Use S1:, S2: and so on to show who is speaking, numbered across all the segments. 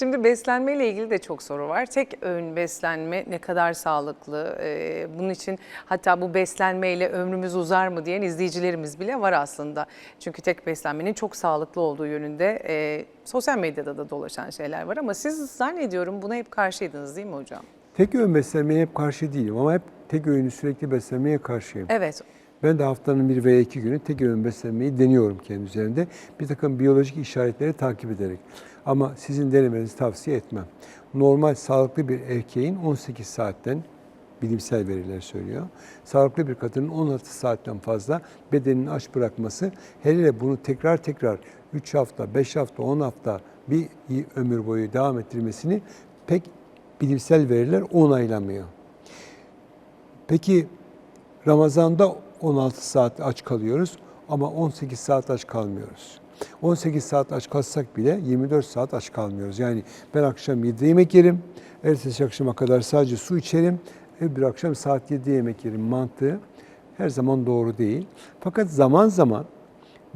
S1: Şimdi beslenme ile ilgili de çok soru var. Tek öğün beslenme ne kadar sağlıklı? Ee, bunun için hatta bu beslenmeyle ömrümüz uzar mı diyen izleyicilerimiz bile var aslında. Çünkü tek beslenmenin çok sağlıklı olduğu yönünde e, sosyal medyada da dolaşan şeyler var. Ama siz zannediyorum buna hep karşıydınız değil mi hocam?
S2: Tek öğün beslenmeye hep karşı değilim ama hep tek öğünü sürekli beslenmeye karşıyım.
S1: Evet.
S2: Ben de haftanın bir veya iki günü tek öğün beslenmeyi deniyorum kendi üzerimde. Bir takım biyolojik işaretleri takip ederek. Ama sizin denemenizi tavsiye etmem. Normal sağlıklı bir erkeğin 18 saatten bilimsel veriler söylüyor. Sağlıklı bir kadının 16 saatten fazla bedenini aç bırakması, hele hele bunu tekrar tekrar 3 hafta, 5 hafta, 10 hafta bir ömür boyu devam ettirmesini pek bilimsel veriler onaylamıyor. Peki Ramazan'da 16 saat aç kalıyoruz ama 18 saat aç kalmıyoruz. 18 saat aç kalsak bile 24 saat aç kalmıyoruz. Yani ben akşam 7'de yemek yerim, ertesi akşama kadar sadece su içerim, bir akşam saat 7'de yemek yerim mantığı her zaman doğru değil. Fakat zaman zaman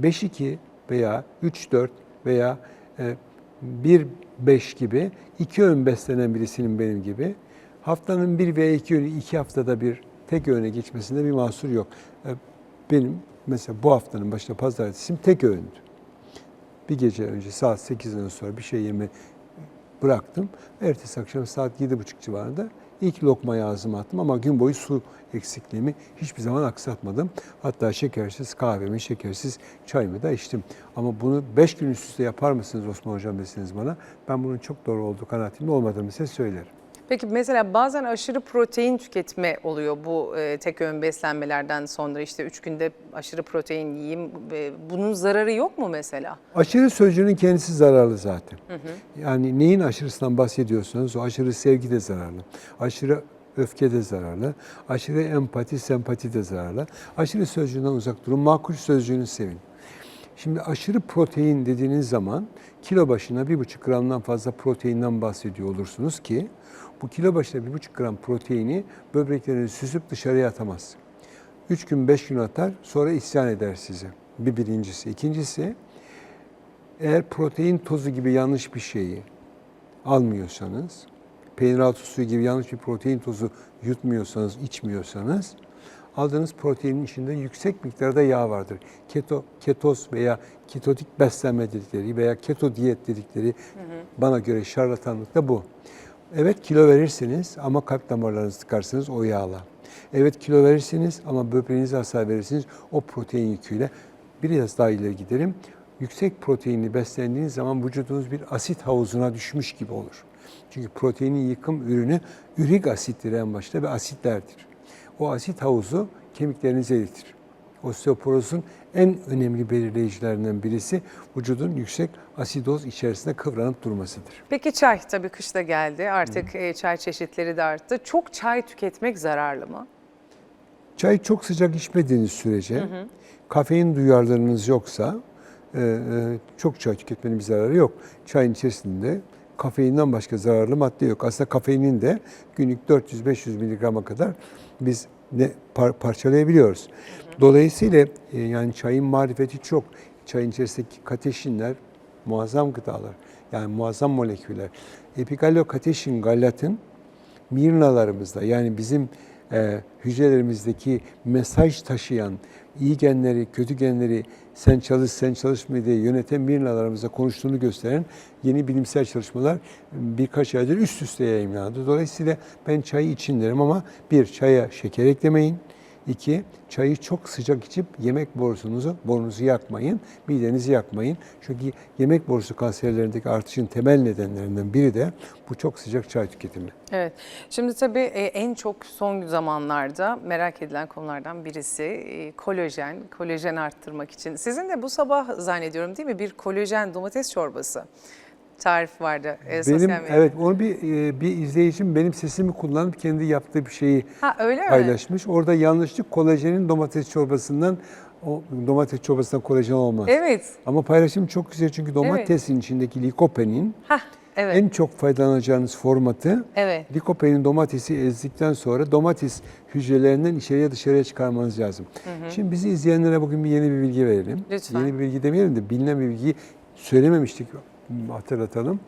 S2: 5-2 veya 3-4 veya 1-5 gibi iki öğün beslenen birisinin benim gibi haftanın bir veya iki öğünü iki haftada bir tek öğüne geçmesinde bir mahsur yok. E, Benim mesela bu haftanın başında pazartesim tek öğündü. Bir gece önce saat 8'den sonra bir şey yeme bıraktım. Ertesi akşam saat 7.30 civarında ilk lokmayı ağzıma attım ama gün boyu su eksikliğimi hiçbir zaman aksatmadım. Hatta şekersiz kahvemi, şekersiz çayımı da içtim. Ama bunu 5 gün üst üste yapar mısınız Osman Hocam desiniz bana. Ben bunun çok doğru olduğu kanaatinde olmadığını size söylerim.
S1: Peki mesela bazen aşırı protein tüketme oluyor bu e, tek öğün beslenmelerden sonra işte 3 günde aşırı protein yiyeyim. E, bunun zararı yok mu mesela?
S2: Aşırı sözcüğünün kendisi zararlı zaten. Yani neyin aşırısından bahsediyorsanız o aşırı sevgi de zararlı. Aşırı öfke de zararlı. Aşırı empati, sempati de zararlı. Aşırı sözcüğünden uzak durun. Makul sözcüğünü sevin. Şimdi aşırı protein dediğiniz zaman kilo başına bir buçuk gramdan fazla proteinden bahsediyor olursunuz ki bu kilo başına bir buçuk gram proteini böbreklerinizi süzüp dışarıya atamaz. Üç gün beş gün atar sonra isyan eder size. Bir birincisi. İkincisi eğer protein tozu gibi yanlış bir şeyi almıyorsanız, peynir altı suyu gibi yanlış bir protein tozu yutmuyorsanız, içmiyorsanız aldığınız proteinin içinde yüksek miktarda yağ vardır. Keto, ketoz veya ketotik beslenme dedikleri veya keto diyet dedikleri bana göre şarlatanlık da bu. Evet kilo verirsiniz ama kalp damarlarınızı tıkarsınız o yağla. Evet kilo verirsiniz ama böbreğinize hasar verirsiniz o protein yüküyle. Biraz daha ileri gidelim. Yüksek proteinli beslendiğiniz zaman vücudunuz bir asit havuzuna düşmüş gibi olur. Çünkü proteinin yıkım ürünü ürik asittir en başta ve asitlerdir. O asit havuzu kemiklerinizi eritir. Osteoporozun en önemli belirleyicilerinden birisi vücudun yüksek asidoz içerisinde kıvranıp durmasıdır.
S1: Peki çay tabii kışta geldi artık e, çay çeşitleri de arttı. Çok çay tüketmek zararlı mı?
S2: Çay çok sıcak içmediğiniz sürece, kafein duyarlılığınız yoksa e, e, çok çay tüketmenin bir zararı yok. Çayın içerisinde kafeinden başka zararlı madde yok. Aslında kafeinin de günlük 400-500 miligrama kadar biz ne par- parçalayabiliyoruz. Dolayısıyla e, yani çayın marifeti çok. Çayın içerisindeki kateşinler muazzam gıdalar. Yani muazzam moleküller. Epigallocatechin gallatın mirnalarımızda yani bizim e, hücrelerimizdeki mesaj taşıyan iyi genleri, kötü genleri sen çalış, sen çalışma diye yöneten mirnalarımızda konuştuğunu gösteren yeni bilimsel çalışmalar birkaç aydır üst üste yayınlandı. Dolayısıyla ben çayı için derim ama bir, çaya şeker eklemeyin. İki, çayı çok sıcak içip yemek borusunuzu, borunuzu yakmayın, midenizi yakmayın. Çünkü yemek borusu kanserlerindeki artışın temel nedenlerinden biri de bu çok sıcak çay tüketimi.
S1: Evet. Şimdi tabii e, en çok son zamanlarda merak edilen konulardan birisi e, kolajen, kolajen arttırmak için. Sizin de bu sabah zannediyorum değil mi bir kolajen domates çorbası tarif vardı e, sosyal
S2: Benim
S1: medyada.
S2: evet onu bir e, bir izleyicim benim sesimi kullanıp kendi yaptığı bir şeyi
S1: Ha öyle mi?
S2: paylaşmış. Orada yanlışlık kolajenin domates çorbasından o domates çorbasından kolajen olmaz.
S1: Evet.
S2: Ama paylaşım çok güzel çünkü domatesin içindeki likopenin
S1: Ha evet.
S2: en çok faydalanacağınız formatı
S1: Evet.
S2: likopenin domatesi ezdikten sonra domates hücrelerinden içeriye dışarıya çıkarmanız lazım. Şimdi bizi izleyenlere bugün bir yeni bir bilgi verelim.
S1: Lütfen.
S2: Yeni bir bilgi demeyelim de bilinen bir bilgiyi söylememiştik hatırlatalım.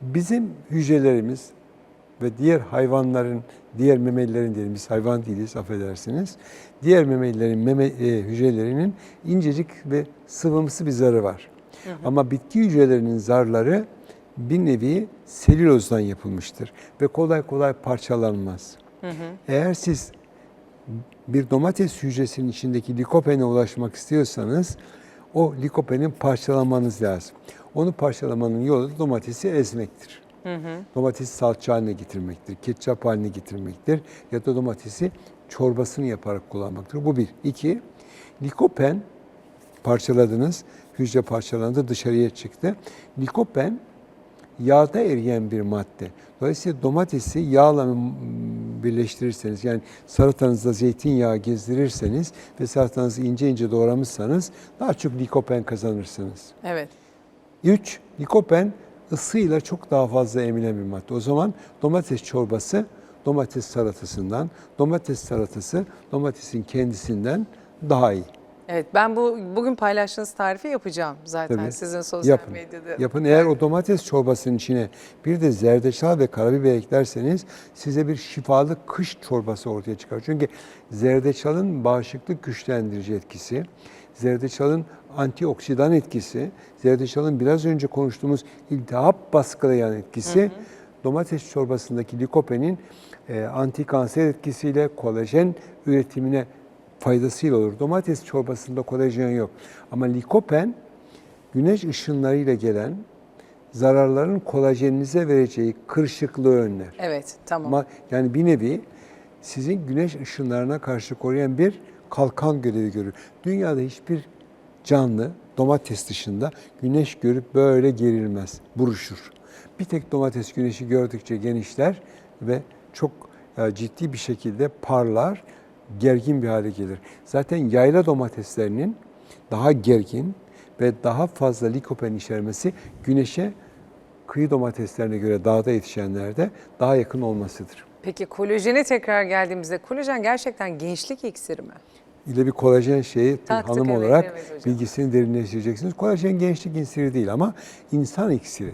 S2: Bizim hücrelerimiz ve diğer hayvanların, diğer memelilerin diyelim biz hayvan değiliz affedersiniz. Diğer memelilerin meme, e, hücrelerinin incecik ve sıvımsı bir zarı var. Ama bitki hücrelerinin zarları bir nevi selülozdan yapılmıştır ve kolay kolay parçalanmaz. Eğer siz bir domates hücresinin içindeki likopene ulaşmak istiyorsanız o likopenin parçalamanız lazım. Onu parçalamanın yolu da domatesi ezmektir. Domatesi salça haline getirmektir, ketçap haline getirmektir ya da domatesi çorbasını yaparak kullanmaktır. Bu bir. İki, likopen parçaladınız, hücre parçalandı, dışarıya çıktı. Likopen yağda eriyen bir madde. Dolayısıyla domatesi yağla birleştirirseniz yani salatanızda zeytinyağı gezdirirseniz ve salatanızı ince ince doğramışsanız daha çok likopen kazanırsınız.
S1: Evet.
S2: 3. Likopen ısıyla çok daha fazla emilen bir madde. O zaman domates çorbası domates salatasından, domates salatası domatesin kendisinden daha iyi.
S1: Evet ben bu bugün paylaştığınız tarifi yapacağım zaten
S2: Tabii.
S1: sizin sosyal
S2: Yapın.
S1: medyada.
S2: Yapın. Eğer o domates çorbasının içine bir de zerdeçal ve karabiber eklerseniz size bir şifalı kış çorbası ortaya çıkar. Çünkü zerdeçalın bağışıklık güçlendirici etkisi, zerdeçalın antioksidan etkisi, zerdeçalın biraz önce konuştuğumuz iltihap baskılayan etkisi, domates çorbasındaki likopenin e, antikanser etkisiyle kolajen üretimine faydasıyla olur. Domates çorbasında kolajen yok. Ama likopen güneş ışınlarıyla gelen zararların kolajeninize vereceği kırışıklığı önler.
S1: Evet tamam.
S2: Ama yani bir nevi sizin güneş ışınlarına karşı koruyan bir kalkan görevi görür. Dünyada hiçbir canlı domates dışında güneş görüp böyle gerilmez, buruşur. Bir tek domates güneşi gördükçe genişler ve çok e, ciddi bir şekilde parlar, gergin bir hale gelir. Zaten yayla domateslerinin daha gergin ve daha fazla likopen içermesi güneşe kıyı domateslerine göre dağda yetişenlerde daha yakın olmasıdır.
S1: Peki kolajene tekrar geldiğimizde kolajen gerçekten gençlik iksiri mi?
S2: İle bir kolajen şeyi
S1: Taktık,
S2: hanım
S1: evet,
S2: olarak
S1: evet hocam.
S2: bilgisini derinleştireceksiniz. Kolajen gençlik iksiri değil ama insan iksiri.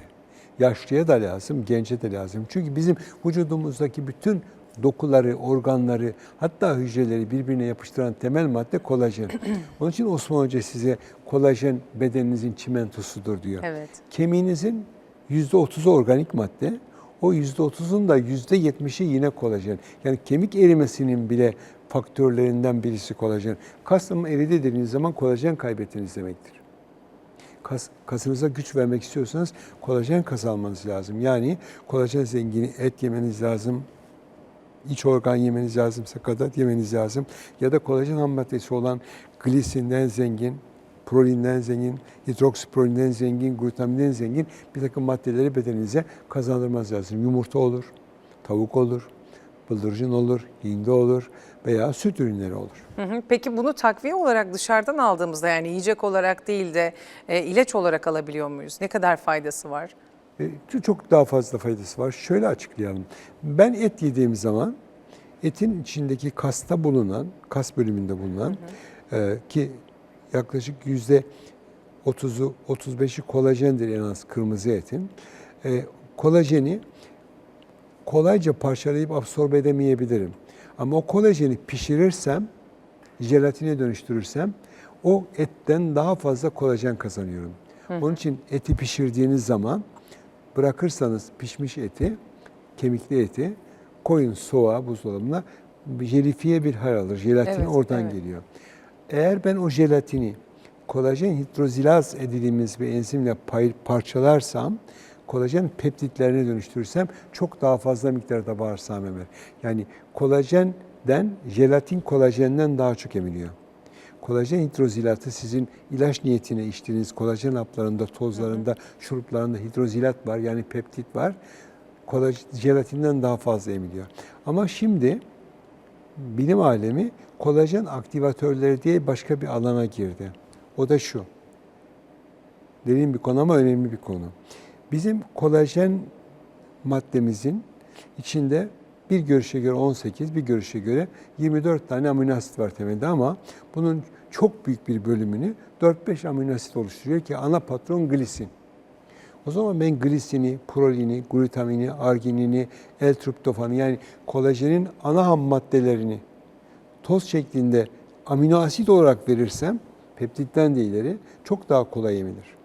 S2: Yaşlıya da lazım, gence de lazım. Çünkü bizim vücudumuzdaki bütün dokuları, organları, hatta hücreleri birbirine yapıştıran temel madde kolajen. Onun için Osman Hoca size kolajen bedeninizin çimentosudur diyor.
S1: Evet.
S2: Kemiğinizin %30'u organik madde. O %30'un da %70'i yine kolajen. Yani kemik erimesinin bile faktörlerinden birisi kolajen. Kasım eridi dediğiniz zaman kolajen kaybettiniz demektir. Kas, kasınıza güç vermek istiyorsanız kolajen kazanmanız lazım. Yani kolajen zengini et yemeniz lazım, iç organ yemeniz lazım, sakatat yemeniz lazım. Ya da kolajen ham maddesi olan glisinden zengin, prolinden zengin, hidroksiprolinden zengin, glutaminden zengin bir takım maddeleri bedeninize kazandırmanız lazım. Yumurta olur, tavuk olur, bıldırcın olur, hindi olur veya süt ürünleri olur.
S1: Hı hı. Peki bunu takviye olarak dışarıdan aldığımızda yani yiyecek olarak değil de e, ilaç olarak alabiliyor muyuz? Ne kadar faydası var?
S2: E, Çok daha fazla faydası var. Şöyle açıklayalım. Ben et yediğim zaman etin içindeki kasta bulunan, kas bölümünde bulunan e, ki yaklaşık yüzde 30'u 35'i kolajendir en az kırmızı etin. E, kolajeni kolayca parçalayıp absorbe edemeyebilirim. Ama o kolajeni pişirirsem, jelatine dönüştürürsem o etten daha fazla kolajen kazanıyorum. Onun için eti pişirdiğiniz zaman bırakırsanız pişmiş eti, kemikli eti koyun soğuğa buzdolabına jelifiye bir hal alır. Jelatin
S1: Evet,
S2: oradan
S1: evet.
S2: geliyor. Eğer ben o jelatini kolajen hidrozilaz dediğimiz bir enzimle parçalarsam, kolajen peptitlerine dönüştürürsem çok daha fazla miktarda bağırsağım emer. Yani kolajenden, jelatin kolajenden daha çok emiliyor. Kolajen hidrozilatı sizin ilaç niyetine içtiğiniz kolajen haplarında, tozlarında, şuruplarında hidrozilat var yani peptit var. Kolaj, jelatinden daha fazla emiliyor. Ama şimdi bilim alemi kolajen aktivatörleri diye başka bir alana girdi. O da şu. Derin bir konu ama önemli bir konu. Bizim kolajen maddemizin içinde bir görüşe göre 18, bir görüşe göre 24 tane amino asit var temelde ama bunun çok büyük bir bölümünü 4-5 amino asit oluşturuyor ki ana patron glisin. O zaman ben glisini, prolini, glutamini, arginini, L-triptofanı yani kolajenin ana ham maddelerini toz şeklinde amino asit olarak verirsem peptitten de ileri çok daha kolay emilir.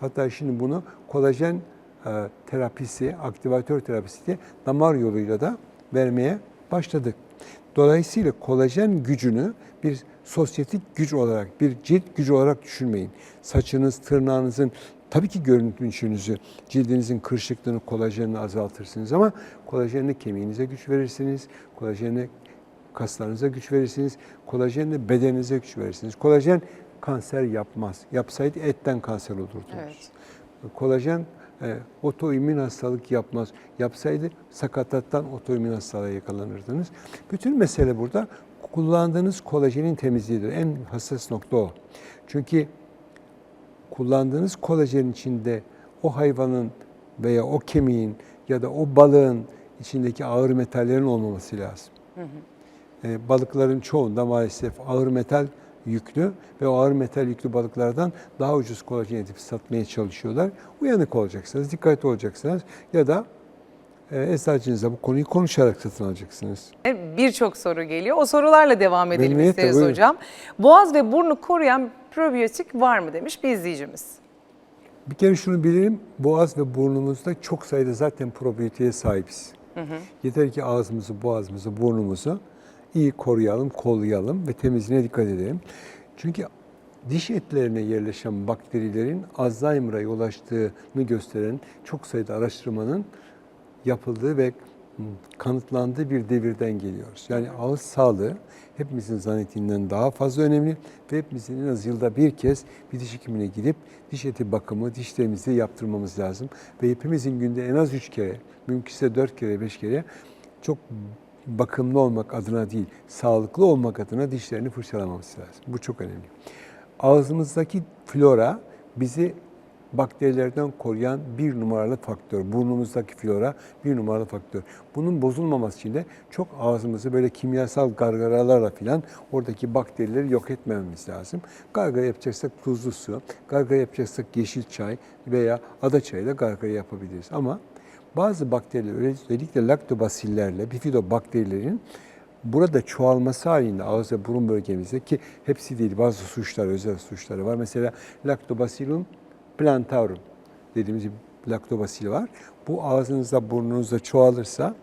S2: Hatta şimdi bunu kolajen e, terapisi, aktivatör terapisi diye damar yoluyla da vermeye başladık. Dolayısıyla kolajen gücünü bir sosyetik güç olarak, bir cilt gücü olarak düşünmeyin. Saçınız, tırnağınızın, tabii ki görünüşünüzü, cildinizin kırışıklığını, kolajenini azaltırsınız ama kolajenle kemiğinize güç verirsiniz, kolajenle kaslarınıza güç verirsiniz, kolajenle bedeninize güç verirsiniz. Kolajen kanser yapmaz. Yapsaydı etten kanser olurdunuz.
S1: Evet.
S2: Kolajen e, otoimmün hastalık yapmaz. Yapsaydı sakatattan otoimmün hastalığa yakalanırdınız. Bütün mesele burada kullandığınız kolajenin temizliğidir. En hassas nokta o. Çünkü kullandığınız kolajenin içinde o hayvanın veya o kemiğin ya da o balığın içindeki ağır metallerin olmaması lazım. E, balıkların çoğunda maalesef ağır metal yüklü ve o ağır metal yüklü balıklardan daha ucuz kolajen edip satmaya çalışıyorlar. Uyanık olacaksınız, dikkatli olacaksınız ya da eczacınızla bu konuyu konuşarak satın alacaksınız.
S1: Birçok soru geliyor. O sorularla devam edelim
S2: Memnuniyetle,
S1: isteriz
S2: buyurun.
S1: hocam. Boğaz ve burnu koruyan probiyotik var mı demiş bir izleyicimiz.
S2: Bir kere şunu bilelim, boğaz ve burnumuzda çok sayıda zaten probiyotiğe sahibiz. Yeter ki ağzımızı, boğazımızı, burnumuzu iyi koruyalım, kollayalım ve temizliğine dikkat edelim. Çünkü diş etlerine yerleşen bakterilerin Alzheimer'a yol açtığını gösteren çok sayıda araştırmanın yapıldığı ve kanıtlandığı bir devirden geliyoruz. Yani ağız sağlığı hepimizin zannettiğinden daha fazla önemli ve hepimizin en az yılda bir kez bir diş hekimine gidip diş eti bakımı, diş temizliği yaptırmamız lazım. Ve hepimizin günde en az üç kere, mümkünse dört kere, beş kere çok bakımlı olmak adına değil, sağlıklı olmak adına dişlerini fırçalamamız lazım. Bu çok önemli. Ağzımızdaki flora bizi bakterilerden koruyan bir numaralı faktör. Burnumuzdaki flora bir numaralı faktör. Bunun bozulmaması için de çok ağzımızı böyle kimyasal gargaralarla filan oradaki bakterileri yok etmememiz lazım. Gargara yapacaksak tuzlu su, gargara yapacaksak yeşil çay veya ada çayıyla gargara yapabiliriz. Ama bazı bakteriler özellikle laktobasillerle bifidobakterilerin burada çoğalması halinde ağız ve burun bölgemizde ki hepsi değil bazı suçlar özel suçları var. Mesela Lactobacillum plantarum dediğimiz bir laktobasil var. Bu ağzınızda burnunuzda çoğalırsa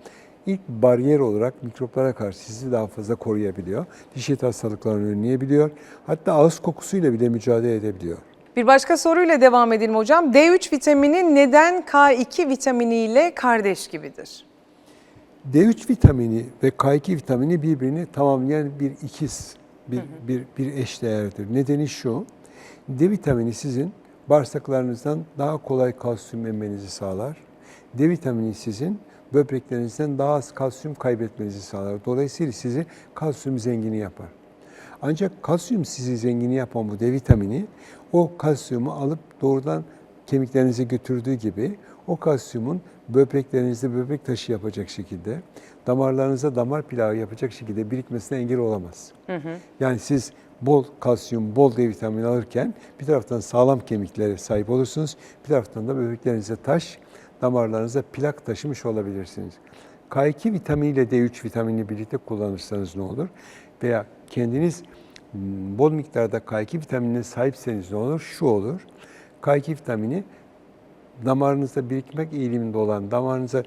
S2: ilk bariyer olarak mikroplara karşı sizi daha fazla koruyabiliyor. Diş eti hastalıklarını önleyebiliyor. Hatta ağız kokusuyla bile mücadele edebiliyor.
S1: Bir başka soruyla devam edelim hocam. D3 vitamini neden K2 vitaminiyle kardeş gibidir?
S2: D3 vitamini ve K2 vitamini birbirini tamamlayan bir ikiz, bir, bir, bir eşdeğerdir. Nedeni şu, D vitamini sizin bağırsaklarınızdan daha kolay kalsiyum emmenizi sağlar. D vitamini sizin böbreklerinizden daha az kalsiyum kaybetmenizi sağlar. Dolayısıyla sizi kalsiyum zengini yapar. Ancak kalsiyum sizi zengini yapan bu D vitamini o kalsiyumu alıp doğrudan kemiklerinize götürdüğü gibi o kalsiyumun böbreklerinizde böbrek taşı yapacak şekilde, damarlarınıza damar plağı yapacak şekilde birikmesine engel olamaz. Yani siz bol kalsiyum, bol D vitamini alırken bir taraftan sağlam kemiklere sahip olursunuz, bir taraftan da böbreklerinize taş, damarlarınıza plak taşımış olabilirsiniz. K2 vitamini ile D3 vitaminini birlikte kullanırsanız ne olur? Veya kendiniz m, bol miktarda K2 vitaminine sahipseniz ne olur? Şu olur. K2 vitamini damarınızda birikmek eğiliminde olan, damarınıza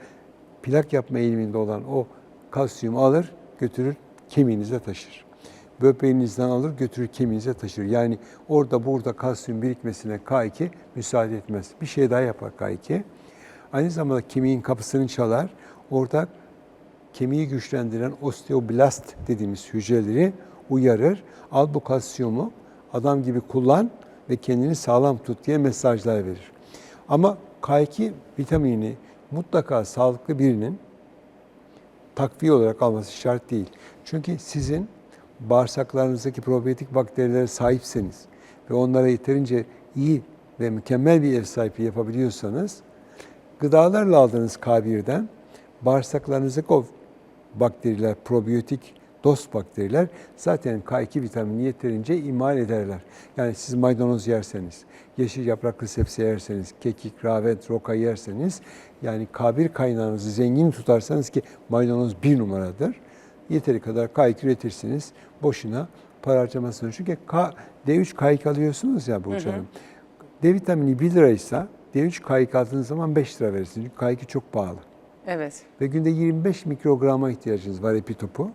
S2: plak yapma eğiliminde olan o kalsiyumu alır, götürür, kemiğinize taşır. Böbreğinizden alır, götürür, kemiğinize taşır. Yani orada burada kalsiyum birikmesine K2 müsaade etmez. Bir şey daha yapar K2. Aynı zamanda kemiğin kapısını çalar. Orada kemiği güçlendiren osteoblast dediğimiz hücreleri uyarır. Al bu kalsiyumu adam gibi kullan ve kendini sağlam tut diye mesajlar verir. Ama K2 vitamini mutlaka sağlıklı birinin takviye olarak alması şart değil. Çünkü sizin bağırsaklarınızdaki probiyotik bakterilere sahipseniz ve onlara yeterince iyi ve mükemmel bir ev sahipliği yapabiliyorsanız gıdalarla aldığınız K1'den bağırsaklarınızdaki o bakteriler, probiyotik dost bakteriler zaten K2 vitamini yeterince imal ederler. Yani siz maydanoz yerseniz, yeşil yapraklı sebze yerseniz, kekik, ravet, roka yerseniz yani K1 kaynağınızı zengin tutarsanız ki maydanoz bir numaradır. Yeteri kadar K2 üretirsiniz. Boşuna para harcamazsınız. Çünkü K, D3 K2 alıyorsunuz ya Burcu Hanım. D vitamini 1 liraysa D3 K2 aldığınız zaman 5 lira verirsiniz. Çünkü K2 çok pahalı.
S1: Evet.
S2: Ve günde 25 mikrograma ihtiyacınız var epitopu.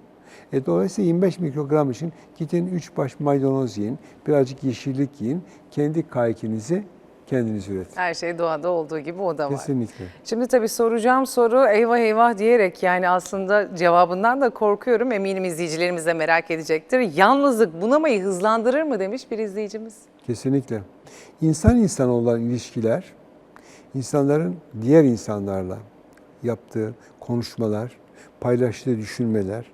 S2: E, dolayısıyla 25 mikrogram için gidin 3 baş maydanoz yiyin, birazcık yeşillik yiyin, kendi K2'nizi kendiniz üretin.
S1: Her şey doğada olduğu gibi o da var.
S2: Kesinlikle.
S1: Şimdi tabii soracağım soru eyvah eyvah diyerek yani aslında cevabından da korkuyorum. Eminim izleyicilerimiz de merak edecektir. Yalnızlık bunamayı hızlandırır mı demiş bir izleyicimiz.
S2: Kesinlikle. İnsan insana olan ilişkiler, insanların diğer insanlarla yaptığı konuşmalar, paylaştığı düşünmeler,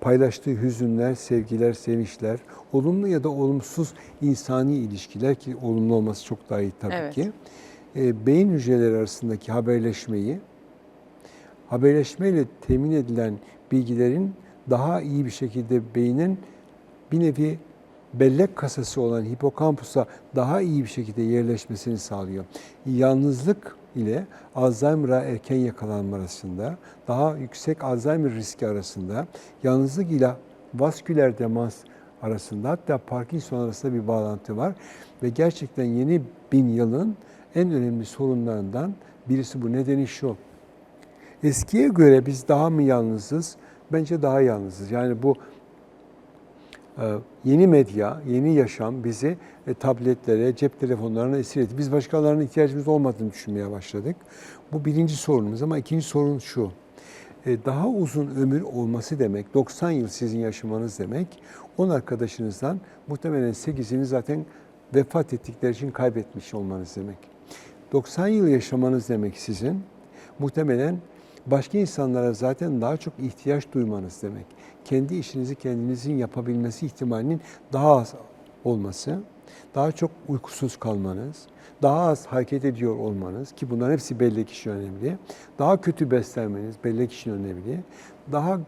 S2: paylaştığı hüzünler, sevgiler, sevinçler, olumlu ya da olumsuz insani ilişkiler ki olumlu olması çok daha iyi tabii
S1: Evet.
S2: ki. e, beyin hücreleri arasındaki haberleşmeyi, haberleşmeyle temin edilen bilgilerin daha iyi bir şekilde beynin bir nevi bellek kasası olan hipokampusa daha iyi bir şekilde yerleşmesini sağlıyor. Yalnızlık ile Alzheimer'a erken yakalanma arasında, daha yüksek Alzheimer riski arasında, yalnızlık ile vasküler demans arasında hatta Parkinson arasında bir bağlantı var. Ve gerçekten yeni bin yılın en önemli sorunlarından birisi bu. Nedeni şu, eskiye göre biz daha mı yalnızız? Bence daha yalnızız. Yani bu yeni medya, yeni yaşam bizi e, tabletlere, cep telefonlarına esir etti. Biz başkalarına ihtiyacımız olmadığını düşünmeye başladık. Bu birinci sorunumuz ama ikinci sorun şu. E, Daha uzun ömür olması demek, 90 yıl sizin yaşamanız demek, 10 arkadaşınızdan muhtemelen 8'ini zaten vefat ettikleri için kaybetmiş olmanız demek. 90 yıl yaşamanız demek sizin muhtemelen başka insanlara zaten daha çok ihtiyaç duymanız demek. Kendi işinizi kendinizin yapabilmesi ihtimalinin daha az olması, daha çok uykusuz kalmanız, daha az hareket ediyor olmanız ki bunların hepsi bellek için önemli. Daha kötü beslenmeniz bellek için önemli. Daha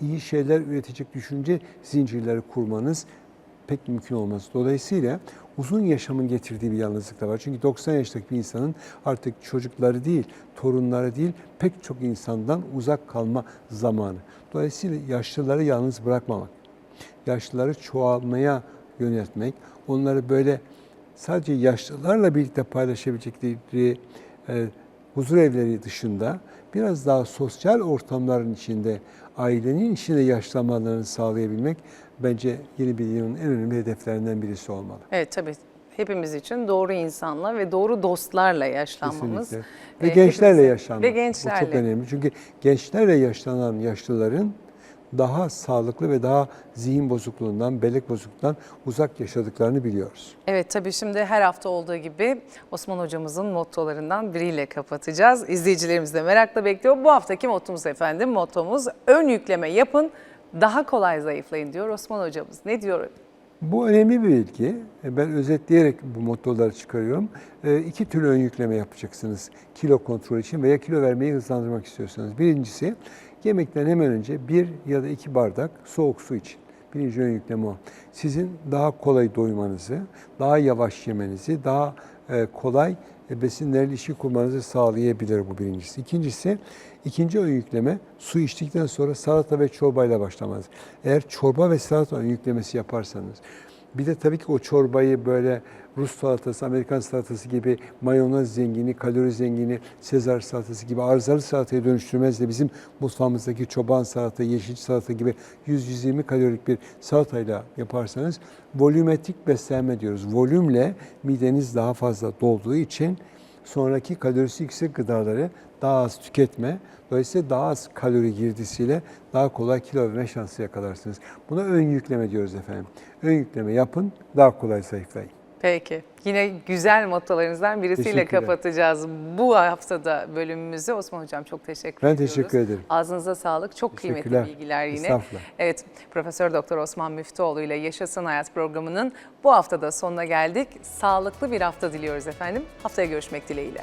S2: iyi şeyler üretecek düşünce zincirleri kurmanız pek mümkün olmaz. Dolayısıyla uzun yaşamın getirdiği bir yalnızlık da var. Çünkü 90 yaşındaki bir insanın artık çocukları değil, torunları değil, pek çok insandan uzak kalma zamanı. Dolayısıyla yaşlıları yalnız bırakmamak, yaşlıları çoğalmaya yöneltmek, onları böyle sadece yaşlılarla birlikte paylaşabilecekleri e, huzur evleri dışında biraz daha sosyal ortamların içinde, ailenin içinde yaşlanmalarını sağlayabilmek bence yeni bir yılın en önemli hedeflerinden birisi olmalı.
S1: Evet tabii hepimiz için doğru insanla ve doğru dostlarla yaşlanmamız.
S2: Kesinlikle. Ve
S1: e,
S2: gençlerle
S1: hepimizin-
S2: yaşlanmak.
S1: Ve
S2: Bu çok
S1: gençlerle.
S2: önemli. Çünkü gençlerle yaşlanan yaşlıların daha sağlıklı ve daha zihin bozukluğundan, bellek bozukluğundan uzak yaşadıklarını biliyoruz.
S1: Evet tabii şimdi her hafta olduğu gibi Osman hocamızın mottolarından biriyle kapatacağız. İzleyicilerimiz de merakla bekliyor. Bu haftaki mottomuz efendim, mottomuz ön yükleme yapın, daha kolay zayıflayın diyor Osman hocamız. Ne diyor?
S2: Bu önemli bir bilgi. E, Ben özetleyerek bu mottoları çıkarıyorum. E, İki türlü ön yükleme yapacaksınız kilo kontrol için veya kilo vermeyi hızlandırmak istiyorsanız. Birincisi yemekten hemen önce bir ya da iki bardak soğuk su için. Birinci ön yükleme o. Sizin daha kolay doymanızı, daha yavaş yemenizi, daha e, kolay e, besinlerle ilişki kurmanızı sağlayabilir bu birincisi. İkincisi, ikinci ön yükleme su içtikten sonra salata ve çorbayla başlamanız. Eğer çorba ve salata ön yüklemesi yaparsanız, bir de tabii ki o çorbayı böyle Rus salatası, Amerikan salatası gibi mayonez zengini, kalori zengini, Sezar salatası gibi arızalı salataya dönüştürmez de bizim mutfağımızdaki çoban salata, yeşil salata gibi 100-120 kalorilik bir salatayla yaparsanız volümetrik beslenme diyoruz. Volümle mideniz daha fazla dolduğu için sonraki kalorisi yüksek gıdaları daha az tüketme, dolayısıyla daha az kalori girdisiyle daha kolay kilo verme şansı yakalarsınız. Buna ön yükleme diyoruz efendim. Ön yükleme yapın, daha kolay zayıflayın.
S1: Peki. Yine güzel mottolarınızdan birisiyle kapatacağız bu haftada bölümümüzü. Osman Hocam çok teşekkür
S2: Ben
S1: ediyoruz.
S2: teşekkür ederim.
S1: Ağzınıza sağlık. Çok kıymetli bilgiler yine. Evet, Profesör Doktor Osman Müftüoğlu ile Yaşasın Hayat programının bu haftada sonuna geldik. Sağlıklı bir hafta diliyoruz efendim. Haftaya görüşmek dileğiyle.